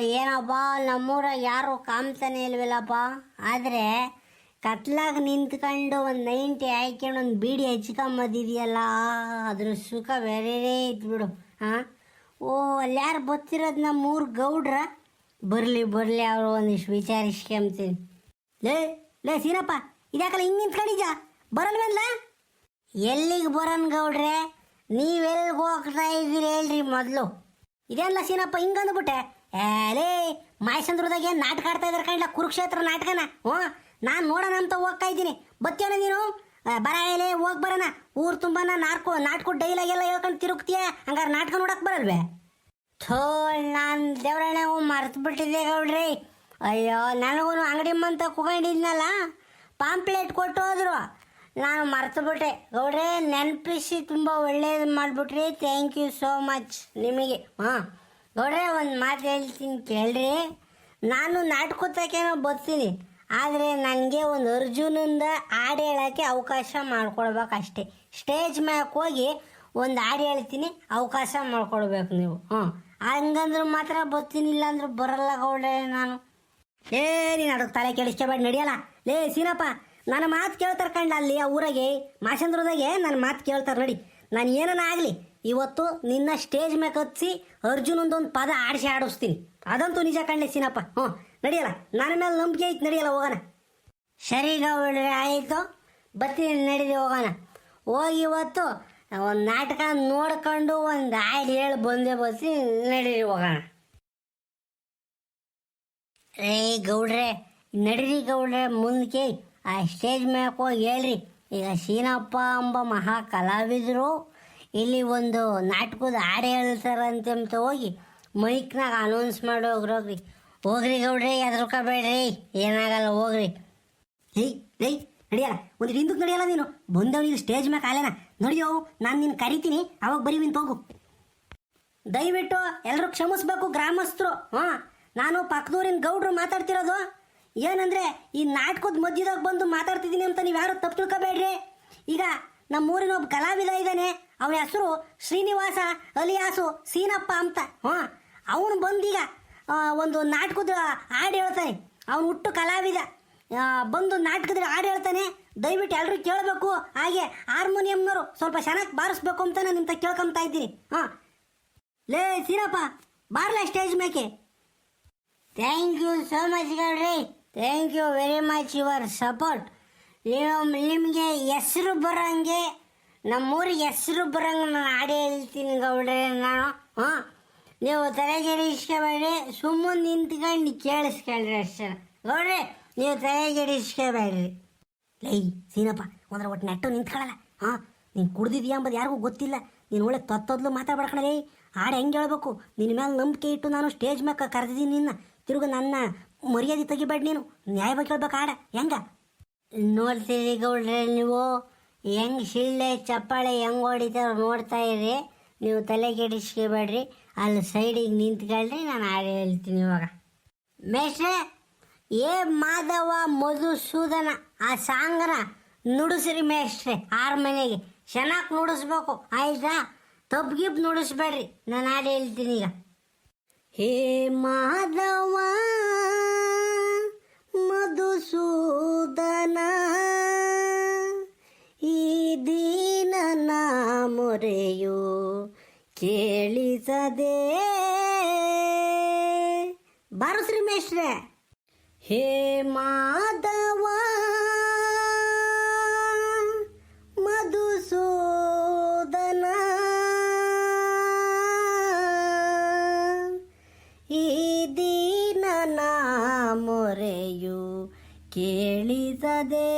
ಏನಪ್ಪ ನಮ್ಮೂರ ಯಾರು ಕಾಮ್ತಾನೆ ಇಲ್ವಿಲ್ಲಪ್ಪ ಆದರೆ, ಕತ್ಲಾಗ ನಿಂತ್ಕೊಂಡು ಒಂದು ನೈಂಟಿ ಹಾಕ್ಕೊಂಡು ಒಂದು ಬೀಡಿ ಹಚ್ಕೊಂಬದಿದೆಯಲ್ಲ, ಅದ್ರ ಸುಖ ಬೇರೆ ಇತ್ತು ಬಿಡು ಹಾಂ ಓ ಅಲ್ಲಿ ಯಾರು ಬರ್ತಿರೋದು ನಮ್ಮ ಮೂರು ಗೌಡ್ರ? ಬರಲಿ ಬರಲಿ ಅವರು ಒಂದಿಷ್ಟು ವಿಚಾರಿಸ್ಕೊಂತೀನಿ. ಲೇ ಲೇ ಸೀನಪ್ಪ ಇದ್ಯಾಕಲ್ಲ ಹಿಂಗೆ ನಿಂತ್ಕೊಂಡಿದ್ಯ? ಬರಲ್ವಲ್ಲ ಎಲ್ಲಿಗೆ ಬರೋನ್ ಗೌಡ್ರೆ? ನೀವೆಲ್ಲಿಗೆ ಹೋಗ್ತಾ ಇದ್ದೀರಿ ಹೇಳ್ರಿ ಮೊದಲು. ಇದೆಲ್ಲ ಸೀನಪ್ಪ ಹಿಂಗೆ ಏಲೇ ಮಾಯಸಂದ್ರದಾಗ ಏನು ನಾಟಕ ಆಡ್ತಾ ಇದಾರೆ ಕಣ್ಲ? ಕುರುಕ್ಷೇತ್ರ ನಾಟಕನ? ಹ್ಞೂ ನಾನು ನೋಡೋಣ ಅಂತ ಹೋಗ್ತಾ ಇದ್ದೀನಿ. ಬತ್ತೇನ ನೀನು? ಬರ ಏಲೇ ಹೋಗಿ ಬರೋಣ. ಊರು ತುಂಬಾನ ನಾಟಕ ನಾಟಕ ಡೈಲಾಗ್ ಎಲ್ಲ ಹೇಳ್ಕೊಂಡು ತಿರುಗ್ತೀಯ? ಹಂಗಾರೆ ನಾಟಕ ನೋಡಕ್ ಬರಲ್ವೇ? ಥೋಳ್ ನಾನು ದೇವರಣ್ಣ ಮರ್ತು ಬಿಟ್ಟಿದ್ದೆ ಗೌಡ್ರಿ. ಅಯ್ಯೋ ನನಗೂ ಅಂಗಡಿ ಮಂತ ಕುಕೊಂಡಿದ್ನಲ್ಲ? ಪಾಂಪ್ಲೇಟ್ ಕೊಟ್ಟು ಹೋದ್ರು. ನಾನು ಮರ್ತು ಬಿಟ್ಟೆ. ಗೌಡ್ರೆ, ನೆನಪಿಸಿ ತುಂಬ ಒಳ್ಳೇದು ಮಾಡಿಬಿಟ್ರಿ. ಥ್ಯಾಂಕ್ ಯು ಸೋ ಮಚ್ ನಿಮಗೆ, ಹಾಂ. ಗೌಡ್ರೆ ಒಂದು ಮಾತು ಹೇಳ್ತೀನಿ ಕೇಳ್ರಿ. ನಾನು ನಾಟಕೋತಕ್ಕೇನೋ ಬರ್ತೀನಿ, ಆದರೆ ನನಗೆ ಒಂದು ಅರ್ಜುನಿಂದ ಹಾಡು ಹೇಳೋಕ್ಕೆ ಅವಕಾಶ ಮಾಡ್ಕೊಡ್ಬೇಕಷ್ಟೇ ಸ್ಟೇಜ್ ಮ್ಯಾಕ್ ಹೋಗಿ ಒಂದು ಹಾಡು ಹೇಳ್ತೀನಿ, ಅವಕಾಶ ಮಾಡ್ಕೊಡ್ಬೇಕು ನೀವು. ಹ್ಞೂ ಹಂಗಂದ್ರೆ ಮಾತ್ರ ಬರ್ತೀನಿ, ಇಲ್ಲಾಂದ್ರೆ ಬರಲ್ಲ ಗೌಡ್ರೆ ನಾನು. ಏ ನೀನು ಅದಕ್ಕೆ ತಲೆ ಕೆಡಿಸ್ಕೋಬೇಡ, ನಡೆಯಲ್ಲ. ಲೇ, ಸೀನಪ್ಪ, ನನ್ನ ಮಾತು ಕೇಳ್ತಾರೆ ಕಂಡ ಅಲ್ಲಿ ಆ ಊರಾಗೆ ಮಾಸಂದ್ರದಾಗೆ ನನ್ನ ಮಾತು ಕೇಳ್ತಾರೆ ನಡಿ. ನಾನು ಏನನ್ನ ಆಗಲಿ ಇವತ್ತು ನಿನ್ನ ಸ್ಟೇಜ್ ಮೇಲೆ ಹತ್ಸಿ ಅರ್ಜುನಂದೊಂದು ಪದ ಆಡಿಸಿ ಆಡಿಸ್ತೀನಿ. ಅದಂತೂ ನಿಜ ಕಣ್ಣೆ ಸೀನಪ್ಪ. ಹ್ಞೂ, ನಡೆಯಲ್ಲ? ನನ್ನ ಮೇಲೆ ನಂಬಿಕೆ ಐತೆ, ನಡೆಯಲ್ಲ, ಹೋಗೋಣ. ಸರಿ ಗೌಡ್ರೆ ಆಯಿತು ಬರ್ತೀನಿ ನಡೀರಿ ಹೋಗೋಣ. ಹೋಗಿ ಇವತ್ತು ಒಂದು ನಾಟಕ ನೋಡ್ಕೊಂಡು ಒಂದು ಹಾಡು ಹೇಳಿ ಬಂದೆ ಬಸ್ಸಿ ನಡೀರಿ ಹೋಗೋಣ. ರೇ ಗೌಡ್ರೆ, ನಡೀರಿ ಗೌಡ್ರೆ ಮುಂದಕ್ಕೆ ಆ ಸ್ಟೇಜ್ ಮೇಲೆ ಹೋಗಿ ಹೇಳ್ರಿ. ಈಗ ಸೀನಪ್ಪ ಎಂಬ ಮಹಾ ಕಲಾವಿದರು ಇಲ್ಲಿ ಒಂದು ನಾಟಕದ ಹಾಡು ಹೇಳ್ತಾರಂತೆ ಅಂತ ಹೋಗಿ ಮೈಕ್ನಾಗ ಅನೌನ್ಸ್ ಮಾಡಿ ಹೋಗ್ರಿ ಹೋಗ್ರಿ. ಗೌಡ್ರಿ, ಹೆದರ್ಕೋಬೇಡ್ರಿ. ಏನಾಗಲ್ಲ, ಹೋಗ್ರಿ. ಏಯ್ ಏಯ್ ನಡಿಯಲ್ಲ. ಒಂದು ಹಿಂದಕ್ಕೆ ನಡಿಯಲ್ಲ ನೀನು. ಬಂದವನಿಗೆ ಸ್ಟೇಜ್ ಮ್ಯಾಗ ಕಾಲೇನ. ನಡಿಯೋ, ನಾನು ನಿನ್ನ ಕರಿತೀನಿ. ಅವಾಗ ಬರೀ ನಿಂತು ಹೋಗು. ದಯವಿಟ್ಟು ಎಲ್ಲರೂ ಕ್ಷಮಿಸ್ಬೇಕು, ಗ್ರಾಮಸ್ಥರು. ಹಾಂ, ನಾನು ಪಕ್ಕದೂರಿನ ಗೌಡ್ರು ಮಾತಾಡ್ತಿರೋದು. ಏನಂದ್ರೆ, ಈ ನಾಟಕದ ಮಧ್ಯದಾಗ ಬಂದು ಮಾತಾಡ್ತಿದ್ದೀನಿ ಅಂತ ನೀವು ಯಾರು ತಪ್ಪು ತಿಳ್ಕೊಬೇಡ್ರಿ? ಈಗ ನಮ್ಮೂರಿನ ಒಬ್ಬ ಕಲಾವಿದ ಇದ್ದಾನೆ ಅವನ ಹೆಸರು ಶ್ರೀನಿವಾಸ ಅಲಿಯಾಸು ಸೀನಪ್ಪ ಅಂತ. ಹಾಂ, ಅವನು ಬಂದೀಗ ಒಂದು ನಾಟಕದ ಹಾಡು ಹೇಳ್ತಾನೆ. ಅವನು ಹುಟ್ಟು ಕಲಾವಿದ. ಬಂದು ನಾಟಕದ ಹಾಡು ಹೇಳ್ತಾನೆ. ದಯವಿಟ್ಟು ಎಲ್ಲರೂ ಕೇಳಬೇಕು. ಹಾಗೆ ಹಾರ್ಮೋನಿಯಂನವರು ಸ್ವಲ್ಪ ಚೆನ್ನಾಗಿ ಬಾರಿಸ್ಬೇಕು ಅಂತ ನಾನು ನಿಂತ ಕೇಳ್ಕೊಂತ ಇದ್ದೀನಿ. ಹಾಂ. ಲೇ, ಸೀನಪ್ಪ, ಬಾರ್ಲ ಸ್ಟೇಜ್ ಮೇಕೆ. Thank you so much ಗೌಡ್ರಿ. Thank you very much your support ನಿಮಗೆ ಹೆಸರು ಬರೋಂಗೆ ನಮ್ಮೂರಿಗೆ ಹೆಸರು ಬರೋಂಗೆ ನಾನು ಆಡೇ ಹೇಳ್ತೀನಿ ಗೌಡ್ರೆ, ನಾನು. ಹಾಂ ನೀವು ತಲೆ ಇಸ್ಕೋಬೇಡಿ, ಸುಮ್ಮನೆ ನಿಂತ್ಕೊಂಡು ಕೇಳಿಸ್ಕೊಳ್ರಿ ಅಷ್ಟೇ. ಗೌಡ್ರೆ, ನೀವು ತಲೆ ಇಸ್ಕೋಬೇಡ್ರಿ. ಲೈ, ಸೀನಪ್ಪ ಒಂದ್ರ ಒಟ್ಟು ನೆಟ್ಟು ನಿಂತ್ಕೊಳ್ಳಲ್ಲ. ಹಾಂ ನೀನು ಕುಡ್ದಿದ್ಯಾ ಅಂಬದು ಯಾರಿಗೂ ಗೊತ್ತಿಲ್ಲ. ನೀನು ಒಳ್ಳೆ ತತ್ತೊದ್ಲು ಮಾತಾಡ್ಬೇಡ್ಕಣಲೇ ಹಾಡು ಹೆಂಗೆ ಹೇಳ್ಬೇಕು? ನಿನ್ನ ಮೇಲೆ ನಂಬಿಕೆ ಇಟ್ಟು ನಾನು ಸ್ಟೇಜ್ ಮೇಲೆ ಕರೆದಿದ್ದೀನಿ ನಿನ್ನ. ತಿರುಗ ನನ್ನ ಮರ್ಯಾದೆ ತೆಗಿಬೇಡ ನೀನು. ನ್ಯಾಯವಾಗಿ ಹೇಳ್ಬೇಕು ಹಾಡ. ಹೆಂಗ? ನೋಡ್ತೀರಿ ಗೌಡ್ರೆ ನೀವು. ಹೆಂಗೆ ಶಿಳ್ಳೆ ಚಪ್ಪಾಳೆ ಹೆಂಗೆ ಹೊಡಿತಾರೋ ನೋಡ್ತಾ ಇರಿ ನೀವು ತಲೆ ಕೆಡಿಸ್ಕೋಬೇಡ್ರಿ. ಅಲ್ಲಿ ಸೈಡಿಗೆ ನಿಂತ್ಕೊಳ್ರಿ, ನಾನು ಹಾಡು ಹೇಳ್ತೀನಿ ಇವಾಗ. ಮೇಷ್ಟ್ರೆ ಏ ಮಾಧವ ಮಧುಸೂದನ ಆ ಸಾಂಗನ ನುಡಿಸ್ರಿ ಮೇಷ್ಟ್ರೆ, ಆರು ಮನೆಗೆ. ಚೆನ್ನಾಗಿ ನುಡಿಸ್ಬೇಕು, ಆಯ್ತಾ? ತಪ್ಪು ಗಿಪ್ ನುಡಿಸ್ಬೇಡ್ರಿ. ನಾನು ಹಾಡು ಹೇಳ್ತೀನಿ ಈಗ. ಹೇ ಮಾಧವ ಮಧುಸೂದನ ಮೊರೆಯು ಕೇಳಿಸದೆ. ಬಾರು ಶ್ರೀಮೇಶ್ರೆ. ಹೇ ಮಾಧವ ಮಧುಸೂದನ ಈ ದೀನನ ಮೊರೆಯು ಕೇಳಿಸದೆ.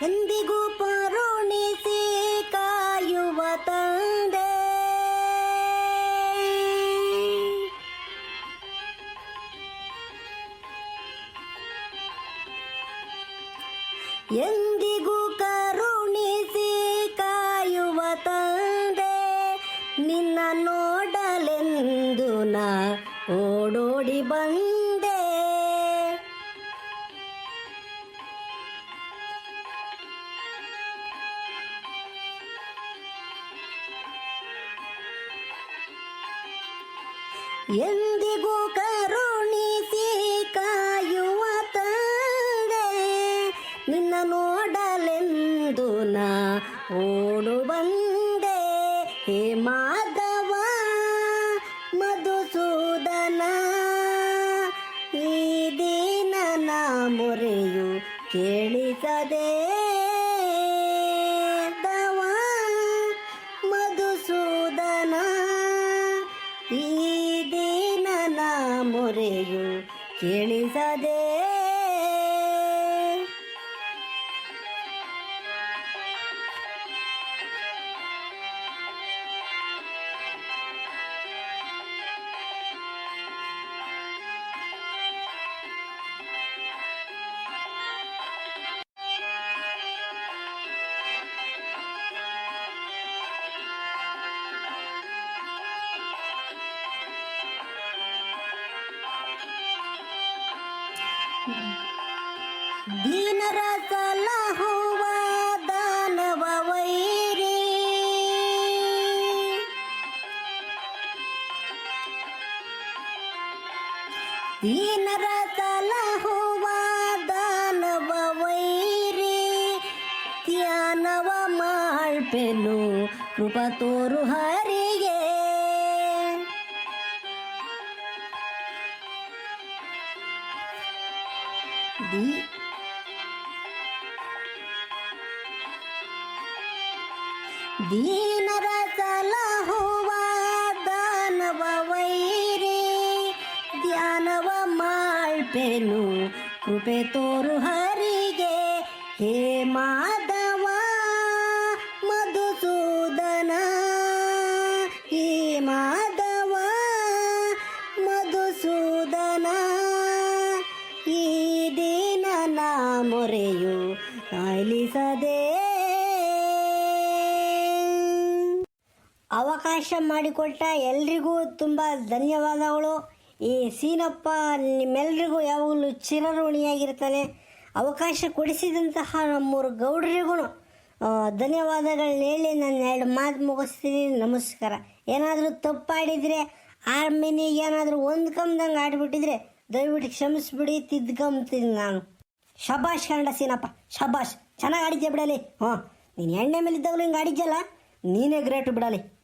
ಎಂದಿಗೂ ಕರುಣಿಸಿ ಕಾಯುವ ತಂದೆ ಎಂದಿಗೂ ಕರುಣಿಸಿ ಎಂದಿಗೂ ಕರುಣಿಸಿ ಕಾಯುವ ತಂದೆ, ನಿನ್ನ ನೋಡಲೆಂದು ನಾ ಓಡು ಬಂದೆ. ಹೇ ಮಾಧವ ಮಧುಸೂದನ ಈ ದಿನನ ಮೊರೆಯು ಕೇಳಿಸದೆ ದೀನರ ಸಲಹುವ ದಾನವ ವೈರಿ. ದೀನರ ಸಲಹುವ ದಾನವ ವೈರಿ. ಧ್ಯಾನವ ಮಾಳ್ಪೆನು ಕೃಪ ತೋರು ಹರಿಗೆ. ದೀನರ ಸಲಹುವ ದಾನವ ವೈರಿ ಧ್ಯಾನವ ಮಾಳ್ಪೆನು ಕೃಪೆ ತೋರು ಹರಿಗೆ ಹೇ ಮಾಧವ ಅವಕಾಶ ಮಾಡಿಕೊಟ್ಟ ಎಲ್ರಿಗೂ ತುಂಬ ಧನ್ಯವಾದಗಳು. ಈ ಸೀನಪ್ಪ ನಿಮ್ಮೆಲ್ರಿಗೂ ಯಾವಾಗಲೂ ಚಿರಋಣಿಯಾಗಿರ್ತಾನೆ. ಅವಕಾಶ ಕೊಡಿಸಿದಂತಹ ನಮ್ಮೂರು ಗೌಡರಿಗೂ ಧನ್ಯವಾದಗಳನ್ನ ಹೇಳಿ ನಾನು ಎರಡು ಮಾತು ಮುಗಿಸ್ತೀನಿ. ನಮಸ್ಕಾರ. ಏನಾದರೂ ತಪ್ಪಾಡಿದರೆ, ಆರ್ಮಿನಿ ಏನಾದರೂ ಒಂದು ಕಮ್ದಂಗೆ ಆಡಿಬಿಟ್ಟಿದ್ರೆ ದಯವಿಟ್ಟು ಕ್ಷಮಿಸ್ಬಿಡಿ ತಿದ್ಕೊಂತೀನಿ ನಾನು. ಶಬಾಷ್ ಕನ್ನಡ ಸೀನಪ್ಪ, ಶಬಾಷ್. ಚೆನ್ನಾಗಿ ಆಡಿದ್ದೆ ಬಿಡಲಿ? ಹ್ಞೂ ನೀನು ಎಣ್ಣೆ ಮೇಲೆ ಇದ್ದಾಗಲೂ ಹಿಂಗೆ ಆಡಿದ್ಯಲ್ಲ? ನೀನೇ ಗ್ರೇಟ್ ಬಿಡಲಿ.